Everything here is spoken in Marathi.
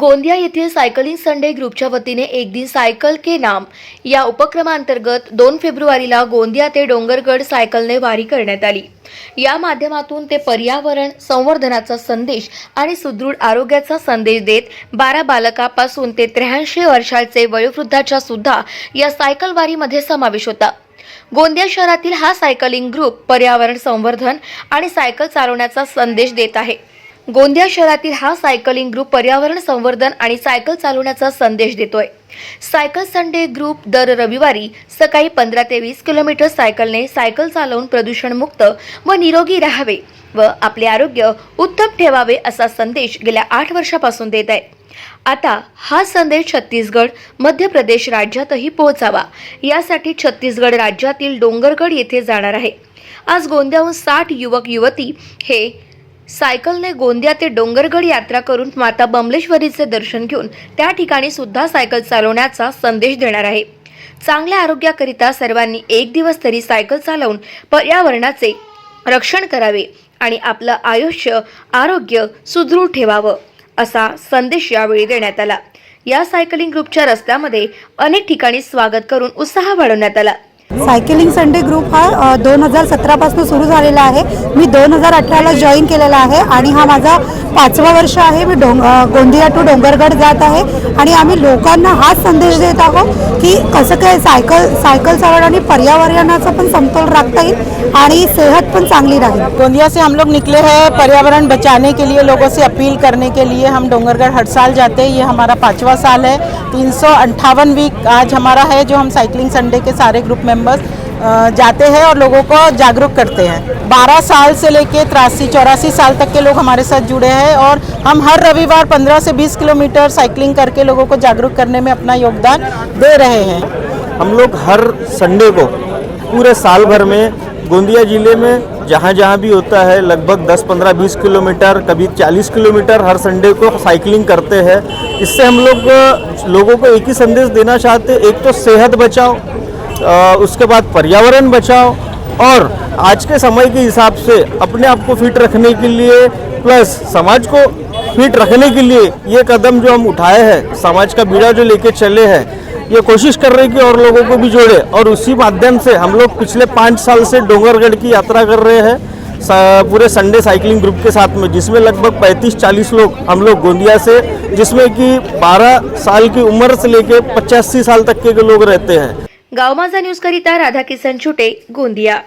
गोंदिया येथील सायकलिंग संडे ग्रुपच्या वतीने एक दिन सायकल के नाम या उपक्रमांतर्गत दोन फेब्रुवारीला गोंदिया ते डोंगरगड सायकलने वारी करण्यात आली. या माध्यमातून ते पर्यावरण संवर्धनाचा संदेश आणि सुदृढ आरोग्याचा संदेश देत बारा बालकापासून ते त्र्याऐंशी वर्षाचे वयोवृद्धाच्या सुद्धा या सायकल वारीमध्ये समावेश होता. गोंदिया शहरातील हा सायकलिंग ग्रुप पर्यावरण संवर्धन आणि सायकल चालवण्याचा संदेश देत आहे. गोंदिया शहरातील हा सायकलिंग ग्रुप पर्यावरण संवर्धन आणि सायकल चालवण्याचा संदेश देतोय. सायकल संडे ग्रुप दर रविवारी सकाळी पंधरा ते वीस किलोमीटर सायकलने सायकल चालवून प्रदूषणमुक्त व निरोगी राहावे व आपले आरोग्य उत्तम ठेवावे असा संदेश गेल्या आठ वर्षापासून देत आहे. आता हा संदेश छत्तीसगड मध्य प्रदेश राज्यातही पोहोचावा. यासाठी छत्तीसगड राज्यातील डोंगरगड येथे जाणार आहे. आज गोंदियाहून साठ युवक युवती हे सायकलने गोंदिया ते डोंगरगड यात्रा करून माता बमलेश्वरीचे दर्शन घेऊन त्या ठिकाणी सुद्धा सायकल चालवण्याचा संदेश देणार आहे. चांगल्या आरोग्याकरिता सर्वांनी एक दिवस तरी सायकल चालवून पर्यावरणाचे रक्षण करावे आणि आपलं आयुष्य आरोग्य सुदृढ ठेवावं असा संदेश यावेळी देण्यात आला. या सायकलिंग ग्रुपच्या रस्त्यामध्ये अनेक ठिकाणी स्वागत करून उत्साह वाढवण्यात आला. सायकलिंग संडे ग्रुप हा दोन हजार सतरापासून सुरू झालेला आहे. मी दोन हजार अठराला जॉईन केलेला आहे आणि हा माझा पाचवा वर्ष आहे. मी डोंग गोंदिया टू डोंगरगड जात आहे आणि आम्ही लोकांना हाच संदेश देत आहोत की कसं काय सायकल सायकल चालवणं आणि पर्यावरणाचा पण समतोल राखता येईल आणि सेहत पण चांगली राहील. गोंदिया से हम लोग निकले हैं पर्यावरण बचाने के लिए लोगों से अपील करने के लिए। हम डोंगरगढ़ हर साल जाते हैं। ये हमारा पाँचवा साल है। तीन वीक आज हमारा है जो हम साइकिलिंग संडे के सारे ग्रुप मेंबर्स जाते हैं और लोगों को जागरूक करते हैं। 12 साल से लेकर तिरासी, चौरासी साल तक के लोग हमारे साथ जुड़े हैं और हम हर रविवार 15 से 20 किलोमीटर साइकिलिंग करके लोगों को जागरूक करने में अपना योगदान दे रहे हैं। हम लोग हर संडे को पूरे साल भर में गोंदिया ज़िले में जहाँ जहाँ भी होता है, लगभग 10 15 20 किलोमीटर, कभी 40 किलोमीटर हर संडे को साइकिलिंग करते हैं। इससे हम लोग, लोगों को एक ही संदेश देना चाहते एक तो सेहत बचाओ उसके बाद पर्यावरण बचाओ और आज के समय के हिसाब से अपने आप को फिट रखने के लिए प्लस समाज को फिट रखने के लिए ये कदम जो हम उठाए हैं, समाज का बीड़ा जो लेके चले हैं ये कोशिश कर रहे हैं कि और लोगों को भी जोड़े। और उसी माध्यम से हम लोग पिछले पाँच साल से डोंगरगढ़ की यात्रा कर रहे हैं। पूरे संडे साइकिलिंग ग्रुप के साथ में, जिसमें लगभग 35-40 लोग हम लोग गोंदिया से, जिसमें कि 12 साल की उम्र से लेके 85 साल तक के लोग रहते हैं। गाँव माजा न्यूज़ करिता राधाकिसन छुटे, गोंदिया।